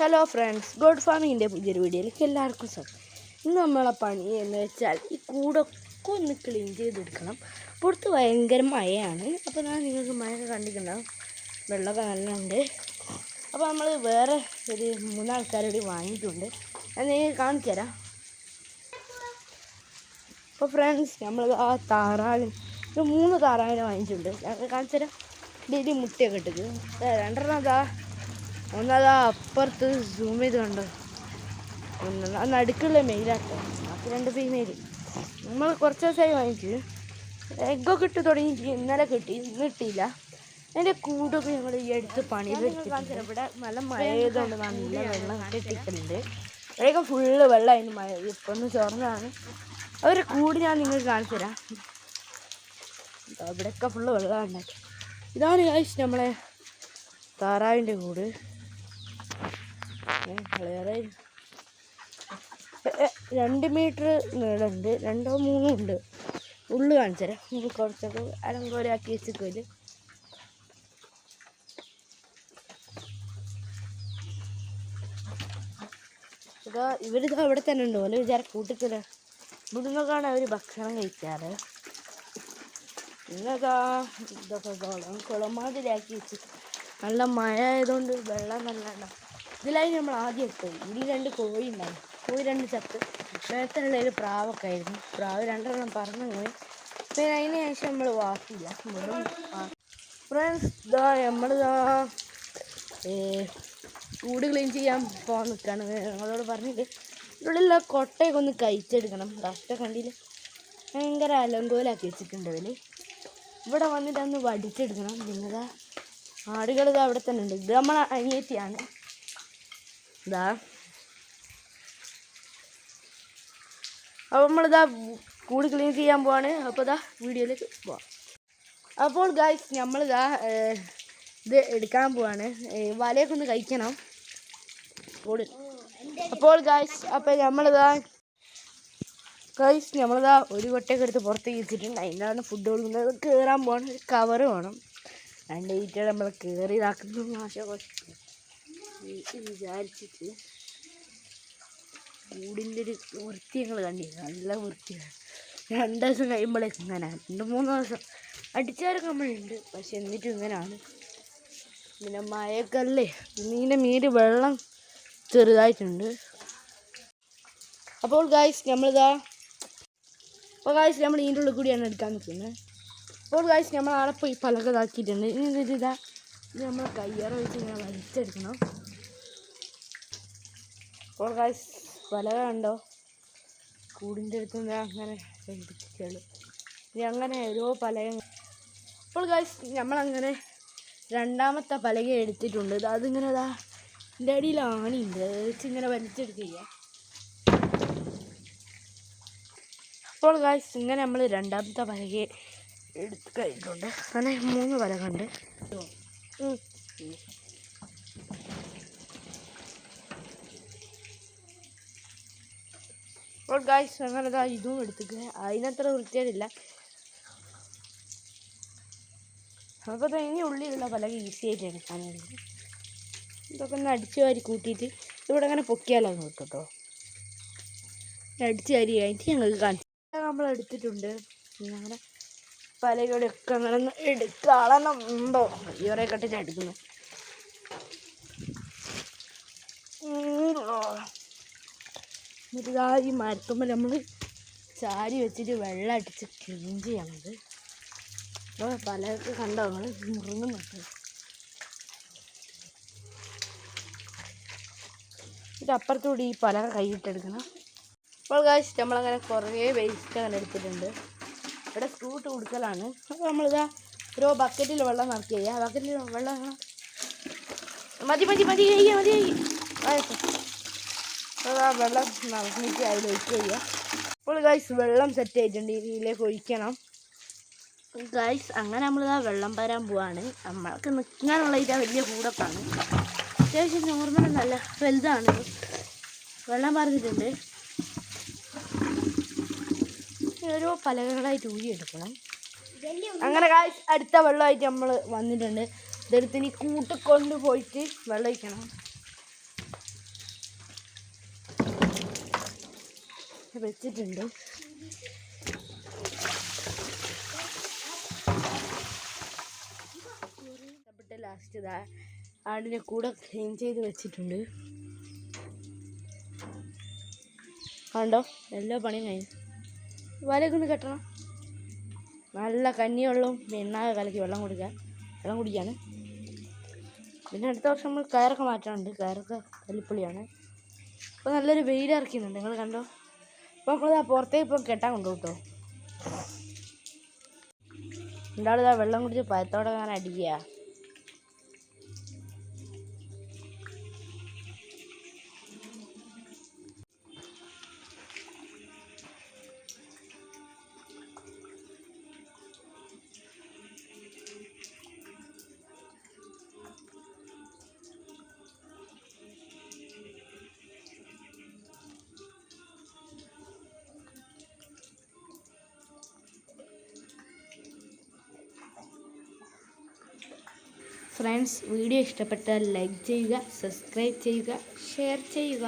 Hello friends God ഫാമിങ്ങിന്റെ പുതിയൊരു വീഡിയോയിലേക്ക് എല്ലാവർക്കും സ്വാഗതം. ഇന്ന് നമ്മളെ പണി എന്ന് വെച്ചാൽ ഈ കൂടൊക്കെ ഒന്ന് ക്ലീൻ ചെയ്തെടുക്കണം. പുറത്ത് ഭയങ്കര മഴയാണ്. അപ്പോൾ ഞാൻ നിങ്ങൾക്ക് മഴയൊക്കെ കണ്ടിട്ടുണ്ടാവും. വെള്ളമൊക്കെ നല്ലുണ്ട് അപ്പോൾ നമ്മൾ വേറെ ഒരു മൂന്നാൾക്കാരോട് വാങ്ങിയിട്ടുണ്ട്. ഞാൻ നിങ്ങൾക്ക് കാണിച്ചു തരാം. അപ്പോൾ ഫ്രണ്ട്സ് നമ്മൾ ആ താറാവിന് ഒരു മൂന്ന് താറാവിനെ വാങ്ങിച്ചിട്ടുണ്ട് ഞങ്ങൾ കാണിച്ചു തരാം. ഡെയിലി മുട്ടയൊക്കെ ഇട്ടത് രണ്ടെണ്ണം അതാ ഒന്നതാ അപ്പുറത്ത് സൂം ആ നടുക്കുള്ള മെയിലാട്ടോ ബാക്കി രണ്ട് ഫീമെയിൽ നമ്മൾ കുറച്ച് ദിവസമായി വാങ്ങിച്ചു. എഗ്ഗൊക്കെ ഇട്ട് തുടങ്ങി ഇന്നലെ കിട്ടി ഇന്ന് കിട്ടിയില്ല. അതിന്റെ കൂടൊക്കെ ഞങ്ങൾ ഈ അടുത്ത് പണി ഇവിടെ നല്ല മഴ ചെയ്തുകൊണ്ട് നല്ല വെള്ളം കെട്ടിക്കുന്നുണ്ട് ഇവിടെയൊക്കെ ഫുള്ള് വെള്ളമായിരുന്നു മഴ. ഇപ്പം ഒന്ന് ചോർന്നതാണ്. അവരെ കൂട് ഞാൻ നിങ്ങൾക്ക് കാണിച്ചു തരാം. ഇവിടെയൊക്കെ ഫുള്ള് വെള്ളമാണ് ഇതാണ് ഞാൻ നമ്മളെ താറാവിന്റെ കൂട്. വളരെ രണ്ട് മീറ്റർ നീളമുണ്ട് രണ്ടോ മൂന്നോ ഉണ്ട്. ഉള്ളു കാണിച്ചു നമുക്ക് കുറച്ചൊക്കെ അലങ്കോലാക്കി വെച്ചിട്ടില്ല ഇതാ ഇവരിതാ അവിടെ തന്നെ ഉണ്ട്. ഓല വിചാരം കൂട്ടിക്കല. ഇവിടുന്നൊക്കെയാണ് അവർ ഭക്ഷണം കഴിക്കാറ്. ഇന്നതാ ഇതൊക്കെ കുളം കുളമാതിരിയാക്കി വെച്ച്. നല്ല മഴ ആയതുകൊണ്ട് വെള്ളം നല്ല ഉണ്ടാവും ഇതിലായി നമ്മൾ ആദ്യം എത്തും ഇതിൽ രണ്ട് കോഴി ഉണ്ടായി കോഴി രണ്ട് ചത്ത്. ഒരു പ്രാവൊക്കെ ആയിരുന്നു. പ്രാവ് രണ്ടെണ്ണം പറന്നു പോയി. പിന്നെ അതിന് ശേഷം നമ്മൾ വാക്കില്ല. വെറും ഫ്രണ്ട്സ് ഇതാ നമ്മളിതാ കൂട് ക്ലീൻ ചെയ്യാൻ പോകാൻ നിൽക്കുകയാണ് ഞങ്ങളോട് പറഞ്ഞിട്ട് ഇതിലുള്ള കൊട്ടയൊക്കെ ഒന്ന് കഴിച്ചെടുക്കണം. കഷ്ട കണ്ടില്ല? ഭയങ്കര അലങ്കോലാക്കി വെച്ചിട്ടുണ്ട് ഇവർ ഇവിടെ വന്നിട്ട് അന്ന് വടിച്ചെടുക്കണം. നിങ്ങളുടെ ആടുകൾ അവിടെ തന്നെ ഉണ്ട്. ഇത് നമ്മളെ അനിയത്തിയാണ്. ഇതാ അപ്പോൾ നമ്മളിതാ കൂട് ക്ലീൻ ചെയ്യാൻ പോവാണ്. അപ്പോൾ ഇതാ വീഡിയോയിലേക്ക് പോവാം. അപ്പോൾ ഗായ്സ് നമ്മളിതാ ഇത് എടുക്കാൻ പോവാണ്. വലയൊക്കെ ഒന്ന് കഴിക്കണം. കൂട് അപ്പോൾ ഗായ്സ് അപ്പോൾ നമ്മളിതാ ഗായ്സ് നമ്മളിതാ ഒരു കൊട്ടയൊക്കെ എടുത്ത് പുറത്തേക്ക് വെച്ചിട്ടുണ്ട്. അതിന്റെയാണ് ഫുഡ് കൊടുക്കുന്നത് കയറാൻ പോകണം ഒരു കവറ് വേണം. രണ്ട് ഈറ്റ നമ്മൾ കയറി ഇതാക്കുന്നു നാശകോശം വിചാരിച്ചിട്ട് കൂടിന്റെ ഒരു വൃത്തി ഞങ്ങൾ കണ്ടിരുന്നു. നല്ല വൃത്തിയാണ്. രണ്ട് ദിവസം കഴിയുമ്പോഴേക്കും ഇങ്ങനെ രണ്ട് മൂന്ന് ദിവസം അടിച്ചാരൊക്കെ നമ്മളുണ്ട്. പക്ഷെ എന്നിട്ടും ഇങ്ങനെയാണ് പിന്നെ മഴക്കല്ലേ മീന്റെ മീര് വെള്ളം ചെറുതായിട്ടുണ്ട്. അപ്പോൾ ഗായ്സ് നമ്മളിതാ അപ്പോൾ ഗായ്സ് നമ്മൾ ഇതിന്റെ ഉള്ളിൽ കൂടിയാണ് എടുക്കാൻ നിൽക്കുന്നത്. അപ്പോൾ ഗായ്സ് നമ്മൾ അവിടെ പോയി പലക ഇതാക്കിയിട്ടുണ്ട് ഇനി ഇതാ നമ്മൾ കയ്യേറ വെച്ച് ഇങ്ങനെ വലിച്ചെടുക്കണം. അപ്പോൾ ഗായ്സ് വല കണ്ടോ? കൂടിന്റെ അടുത്ത് അങ്ങനെ പിടിച്ചിട്ടുള്ളൂ ഇനി അങ്ങനെ ഓരോ പലക അപ്പോൾ ഗായ്സ് നമ്മളങ്ങനെ രണ്ടാമത്തെ പലക എടുത്തിട്ടുണ്ട്. അതിങ്ങനെ ഇതാ എന്റെ അടിയിൽ ആണിയുണ്ട് അത് വെച്ച് ഇങ്ങനെ വലിച്ചെടുക്കുക അപ്പോൾ ഗായ്സ് ഇങ്ങനെ നമ്മൾ രണ്ടാമത്തെ പലക എടുത്ത് കഴിഞ്ഞിട്ടുണ്ട്. അങ്ങനെ മൂന്ന് പലക ഉണ്ട് ഉം. അപ്പോൾ ഗായ്സ് അങ്ങനെ ഇതാ എടുത്തിട്ട് അതിനത്ര വൃത്തിയായിട്ടില്ല. അപ്പോൾ ഇനി ഉള്ളിലുള്ള പലക ഈസി ആയിട്ട് എടുക്കാനാണ് ഇതൊക്കെ ഒന്ന് അടിച്ചു വാരി കൂട്ടിയിട്ട് ഇവിടെ അങ്ങനെ പൊക്കിയാലോ നോക്കും കേട്ടോ അടിച്ചു വാരി കഴിഞ്ഞിട്ട് ഞങ്ങൾക്ക് കാണിച്ചു നമ്മൾ എടുത്തിട്ടുണ്ട്. പിന്നെ അങ്ങനെ ഒക്കെ അങ്ങനെ ഒന്ന് ഈ ഉണ്ടോ? കട്ടിട്ട് കെട്ടിട്ട് എടുക്കുന്നു എന്നിട്ട് ഈ മരത്തുമ്പോൾ നമ്മൾ ചാരി വെച്ചിട്ട് വെള്ളം അടിച്ച് ക്ലീൻ ചെയ്യണത് അപ്പോൾ പലർക്കും കണ്ടോ നമ്മൾ മുറുങ്ങുന്നുണ്ട് ഇത് അപ്പുറത്തൂടി ഈ പലക കൈയിട്ടെടുക്കണം. അപ്പോൾ കാശ് നമ്മളങ്ങനെ കുറേ വേസ്റ്റ് അങ്ങനെ എടുത്തിട്ടുണ്ട്. ഇവിടെ സ്ക്രൂട്ട് കൊടുക്കലാണ്. അപ്പോൾ നമ്മളിതാ ഓരോ ബക്കറ്റിൽ വെള്ളം നിറക്കി. കഴിയാം ബക്കറ്റിൽ വെള്ളം മതി മതി മതി കഴിയുക മതി അപ്പോൾ ആ വെള്ളം നിറഞ്ഞിട്ട് അതിൽ ഒഴിക്കുക അപ്പോൾ ഗൈസ് വെള്ളം സെറ്റ് ആയിട്ടുണ്ട്. ഇതിലേക്ക് ഒഴിക്കണം. ഗൈസ് അങ്ങനെ നമ്മൾ ആ വെള്ളം പരാൻ പോവാണ്. നമ്മൾക്ക് നിൽക്കാനുള്ള ഇതാ വലിയ കൂടത്താണ്. അത്യാവശ്യം നോർമൽ നല്ല വലുതാണ്. വെള്ളം പറഞ്ഞിട്ടുണ്ട് ഓരോ പലകളായിട്ട് ഊരിയെടുക്കണം. അങ്ങനെ കാശ് അടുത്ത വെള്ളമായിട്ട് നമ്മൾ വന്നിട്ടുണ്ട്. ഇതെടുത്ത് ഇനി കൂട്ടിക്കൊണ്ട് പോയിട്ട് വെള്ളം ഒഴിക്കണം വെച്ചിട്ടുണ്ട്. ലാസ്റ്റ് ആടിനെ കൂടെ ക്ലീൻ ചെയ്ത് വെച്ചിട്ടുണ്ട്. കണ്ടോ? എല്ലാ പണിയും കഴിഞ്ഞു. വലയൊക്കെ കെട്ടണം. നല്ല കഞ്ഞിവെള്ളവും പിന്നാകെ കലക്കി വെള്ളം കുടിക്കാൻ വെള്ളം കുടിക്കാണ്. പിന്നെ അടുത്ത വർഷം നമ്മൾ കയറൊക്കെ മാറ്റാനുണ്ട് കയറൊക്കെ കല്ലിപ്പുള്ളിയാണ് അപ്പോൾ നല്ലൊരു വെയിലിറക്കുന്നുണ്ട് നിങ്ങൾ കണ്ടോ? അപ്പോൾ നമ്മളിതാ പുറത്തേക്ക് ഇപ്പം കെട്ടാൻ കൊണ്ടുപോകും കേട്ടോ രണ്ടാളിതാ വെള്ളം കുടിച്ച് പയത്തോടെ അങ്ങനെ അടിക്കുക ഫ്രണ്ട്സ് വീഡിയോ ഇഷ്ടപ്പെട്ടാൽ ലൈക്ക് ചെയ്യുക സബ്സ്ക്രൈബ് ചെയ്യുക ഷെയർ ചെയ്യുക.